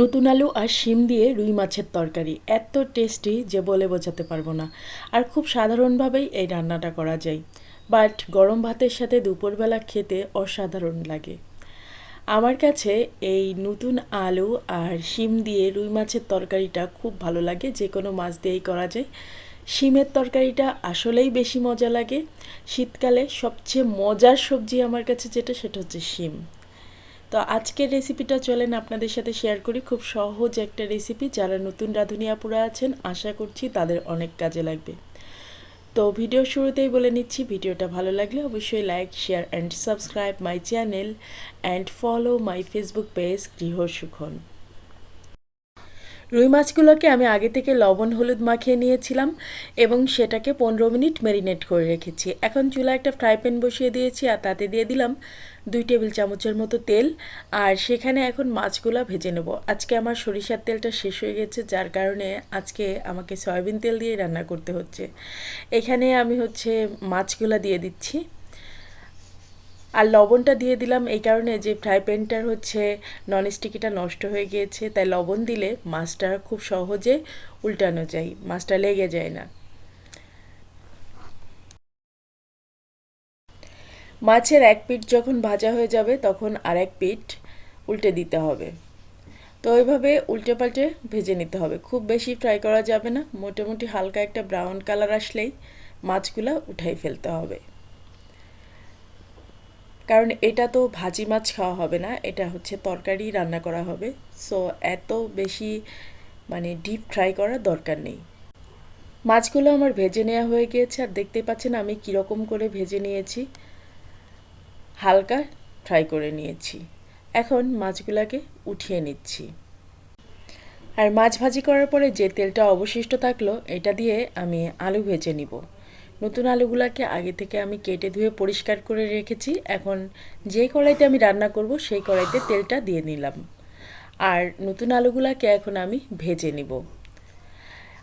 নতুন আলু আর শিম দিয়ে রুই মাছের তরকারি। এত টেস্টি যে বলে বোঝাতে পারব না। আর খুব সাধারণভাবেই এই রান্নাটা করা যায়। বাট গরম ভাতের সাথে দুপুরবেলা খেতে অসাধারণ লাগে। আমার কাছে এই নতুন আলু আর শিম দিয়ে রুই মাছের তরকারিটা খুব ভালো লাগে। যে কোনো মাছ দিয়েই করা যায়। শিমের তরকারিটা আসলেই বেশি মজা লাগে। শীতকালে সবচেয়ে মজার সবজি আমার কাছে যেটা, সেটা হচ্ছে শিম। তো আজকের রেসিপিটা চলেন আপনাদের সাথে শেয়ার করি। খুব সহজ একটা রেসিপি যারা নতুন রাঁধুনিয়াপুরা আছেন, আশা করছি তাদের অনেক কাজে লাগবে। তো ভিডিও শুরুতেই বলে নিচ্ছি, ভিডিওটা ভালো লাগলে অবশ্যই like share and subscribe my channel and follow my Facebook page গৃহ সুখন রুই মাছগুলোকে আমি আগে থেকে লবণ, হলুদ মাখিয়ে নিয়েছিলাম এবং সেটাকে পনেরো মিনিট ম্যারিনেট করে রেখেছি। এখন চুলা একটা ফ্রাই প্যান বসিয়ে দিয়েছি আর তাতে দিয়ে দিলাম দুই টেবিল চামচের মতো তেল আর সেখানে এখন মাছগুলো ভেজে নেব। আজকে আমার সরিষার তেলটা শেষ হয়ে গেছে, যার কারণে আজকে আমাকে সয়াবিন তেল দিয়ে রান্না করতে হচ্ছে। এখানে আমি হচ্ছে মাছগুলো দিয়ে দিচ্ছি। আর লবণটা দিয়ে দিলাম এই কারণে যে ফ্রাই প্যানটার হচ্ছে ননস্টিকিটা নষ্ট হয়ে গিয়েছে, তাই লবণ দিলে মাছটা খুব সহজে উল্টানো যায়, মাছটা লেগে যায় না। মাছের এক পিঠ যখন ভাজা হয়ে যাবে, তখন আর এক পিঠ উল্টে দিতে হবে। তো ওইভাবে উল্টে পাল্টে ভেজে নিতে হবে। খুব বেশি ফ্রাই করা যাবে না, মোটামুটি হালকা একটা ব্রাউন কালার আসলেই মাছগুলো উঠাই ফেলতে হবে। কারণ এটা তো ভাজি মাছ খাওয়া হবে না, এটা হচ্ছে তরকারি রান্না করা হবে। সো এত বেশি মানে ডিপ ফ্রাই করার দরকার নেই। মাছগুলো আমার ভেজে নেওয়া হয়ে গিয়েছে আর দেখতে পাচ্ছেন আমি কীরকম করে ভেজে নিয়েছি। হালকা ফ্রাই করে নিয়েছি। এখন মাছগুলোকে উঠিয়ে নিচ্ছি। আর মাছ ভাজি করার পরে যে তেলটা অবশিষ্ট থাকল, এটা দিয়ে আমি আলু ভেজে নিব। নতুন আলুগুলোকে আগে থেকে আমি কেটে ধুয়ে পরিষ্কার করে রেখেছি। এখন যে কড়াইতে আমি রান্না করব, সেই কড়াইতে তেলটা দিয়ে নিলাম। আর নতুন আলুগুলাকে এখন আমি ভেজে নিব।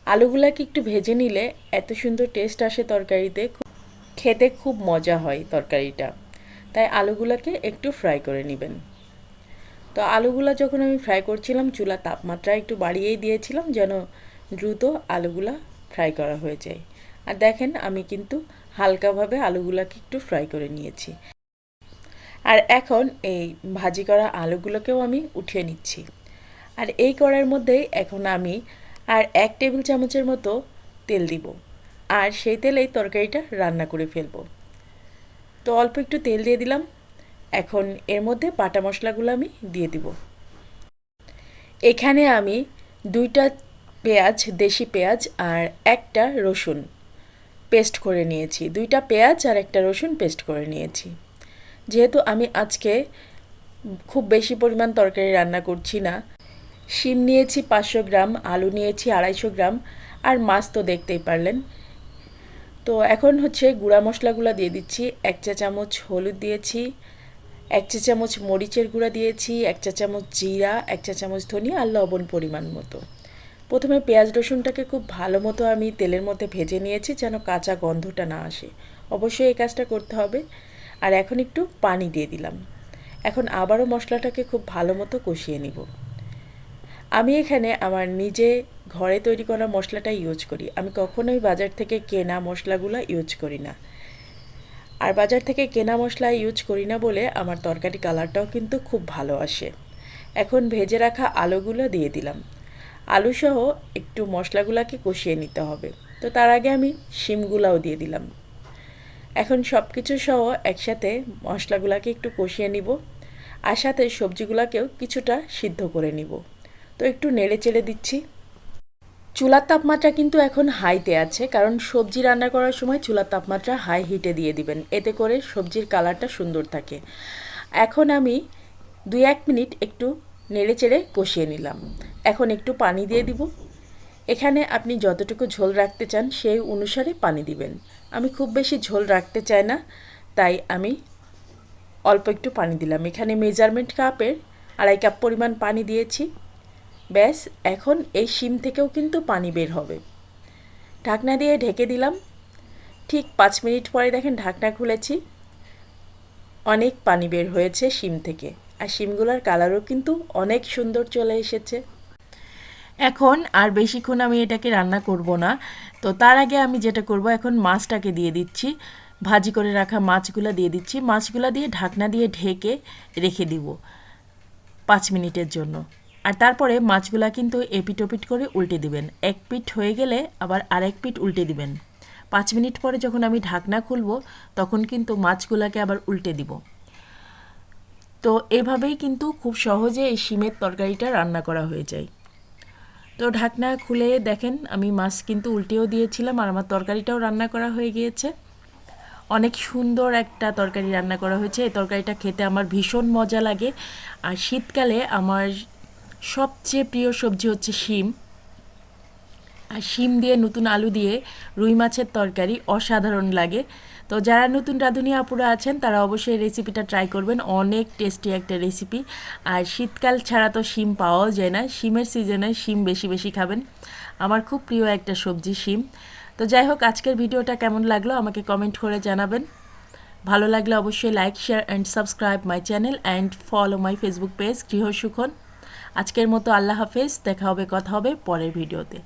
আলুগুলাকে একটু ভেজে নিলে এত সুন্দর টেস্ট আসে তরকারিতে খেতে খুব মজা হয় তরকারিটা। তাই আলুগুলাকে একটু ফ্রাই করে নেবেন। তো আলুগুলা যখন আমি ফ্রাই করছিলাম, চুলা তাপমাত্রা একটু বাড়িয়েই দিয়েছিলাম যেন দ্রুত আলুগুলা ফ্রাই করা হয়ে যায়। আর দেখেন, আমি কিন্তু হালকাভাবে আলুগুলাকে একটু ফ্রাই করে নিয়েছি। আর এখন এই ভাজি করা আলুগুলোকেও আমি উঠিয়ে নিচ্ছি। আর এই করার মধ্যেই এখন আমি আর এক টেবিল চামচের মতো তেল দিব। আর সেই তেলেই তরকারিটা রান্না করে ফেলব। তো অল্প একটু তেল দিয়ে দিলাম। এখন এর মধ্যে বাটা মশলাগুলো আমি দিয়ে দিব। এখানে আমি দুইটা পেঁয়াজ, দেশি পেঁয়াজ আর একটা রসুন পেস্ট করে নিয়েছি। দুইটা পেঁয়াজ আর একটা রসুন পেস্ট করে নিয়েছি। যেহেতু আমি আজকে খুব বেশি পরিমাণ তরকারি রান্না করছি না, শিম নিয়েছি পাঁচশো গ্রাম, আলু নিয়েছি আড়াইশো গ্রাম আর মাছ তো দেখতেই পারলেন। তো এখন হচ্ছে গুঁড়া মশলাগুলো দিয়ে দিচ্ছি, এক চা চামচ হলুদ দিয়েছি, এক চা চামচ মরিচের গুঁড়া দিয়েছি, এক চা চামচ জিরা, এক চা চামচ ধনিয়া আর লবণ পরিমাণ মতো। প্রথমে পেঁয়াজ রসুনটাকে খুব ভালো মতো আমি তেলের মধ্যে ভেজে নিয়েছি যেন কাঁচা গন্ধটা না আসে। অবশ্যই এই কাজটা করতে হবে। আর এখন একটু পানি দিয়ে দিলাম। এখন আবারও মশলাটাকে খুব ভালো মতো কষিয়ে নিব। আমি এখানে আমার নিজে ঘরে তৈরি করা মশলাটা ইউজ করি। আমি কখনোই বাজার থেকে কেনা মশলাগুলো ইউজ করি না। আর বাজার থেকে কেনা মশলা ইউজ করি না বলে আমার তরকারি কালারটাও কিন্তু খুব ভালো আসে। এখন ভেজে রাখা আলুগুলো দিয়ে দিলাম। আলুসহ একটু মশলাগুলোকে কষিয়ে নিতে হবে। তো তার আগে আমি শিমগুলাও দিয়ে দিলাম। এখন সব কিছু সহ একসাথে মশলাগুলোকে একটু কষিয়ে নিব আর সাথে সবজিগুলোকেও কিছুটা সিদ্ধ করে নিব। তো একটু নেড়ে চেড়ে দিচ্ছি। চুলার তাপমাত্রা কিন্তু এখন হাইতে আছে, কারণ সবজি রান্না করার সময় চুলার তাপমাত্রা হাই হিটে দিয়ে দিবেন। এতে করে সবজির কালারটা সুন্দর থাকে। এখন আমি দুই এক মিনিট একটু নেড়ে চেড়ে কষিয়ে নিলাম। এখন একটু পানি দিয়ে দিব। এখানে আপনি যতটুকু ঝোল রাখতে চান সেই অনুসারে পানি দিবেন। আমি খুব বেশি ঝোল রাখতে চাই না, তাই আমি অল্প একটু পানি দিলাম। এখানে মেজারমেন্ট কাপের আড়াই কাপ পরিমাণ পানি দিয়েছি। ব্যাস, এখন এই শিম থেকেও কিন্তু পানি বের হবে। ঢাকনা দিয়ে ঢেকে দিলাম। ঠিক পাঁচ মিনিট পরে দেখেন ঢাকনা খুলেছি। অনেক পানি বের হয়েছে শিম থেকে। আর শিমগুলোর কালারও কিন্তু অনেক সুন্দর চলে এসেছে। এখন আর বেশিক্ষণ আমি এটাকে রান্না করব না। তো তার আগে আমি যেটা করব, এখন মাছটাকে দিয়ে দিচ্ছি। ভাজি করে রাখা মাছগুলো দিয়ে দিচ্ছি। মাছগুলো দিয়ে ঢাকনা দিয়ে ঢেকে রেখে দিব পাঁচ মিনিটের জন্য। আর তারপরে মাছগুলা কিন্তু এপিট ওপিট করে উল্টে দিবেন। এক পিঠ হয়ে গেলে আবার আরেক পিঠ উল্টে দিবেন। পাঁচ মিনিট পরে যখন আমি ঢাকনা খুলব, তখন কিন্তু মাছগুলাকে আবার উল্টে দিব। তো এভাবেই কিন্তু খুব সহজে এই শিমের তরকারিটা রান্না করা হয়ে যায়। তো ঢাকনা খুলে দেখেন, আমি মাছ কিন্তু উল্টেও দিয়েছিলাম আর আমার তরকারিটাও রান্না করা হয়ে গিয়েছে। অনেক সুন্দর একটা তরকারি রান্না করা হয়েছে। এই তরকারিটা খেতে আমার ভীষণ মজা লাগে। আর শীতকালে আমার সবচেয়ে প্রিয় সবজি হচ্ছে শিম। আর শিম দিয়ে নতুন আলু দিয়ে রুই মাছের তরকারি অসাধারণ লাগে। তো যারা নতুন রাঁধুনি আপুরা আছেন, তারা অবশ্যই রেসিপিটা ট্রাই করবেন। অনেক টেস্টি একটা রেসিপি আর শীতকাল ছাড়া তো শিম পাওয়াও যায় না। শিমের সিজনে শিম বেশি বেশি খাবেন। আমার খুব প্রিয় একটা সবজি শিম। তো যাই হোক, আজকের ভিডিওটা কেমন লাগল আমাকে কমেন্ট করে জানাবেন। ভালো লাগলে অবশ্যই like share and subscribe my channel and follow my Facebook page গৃহ সুখন। আজকের মতো আল্লাহ হাফেজ। দেখা হবে, কথা হবে পরের ভিডিওতে।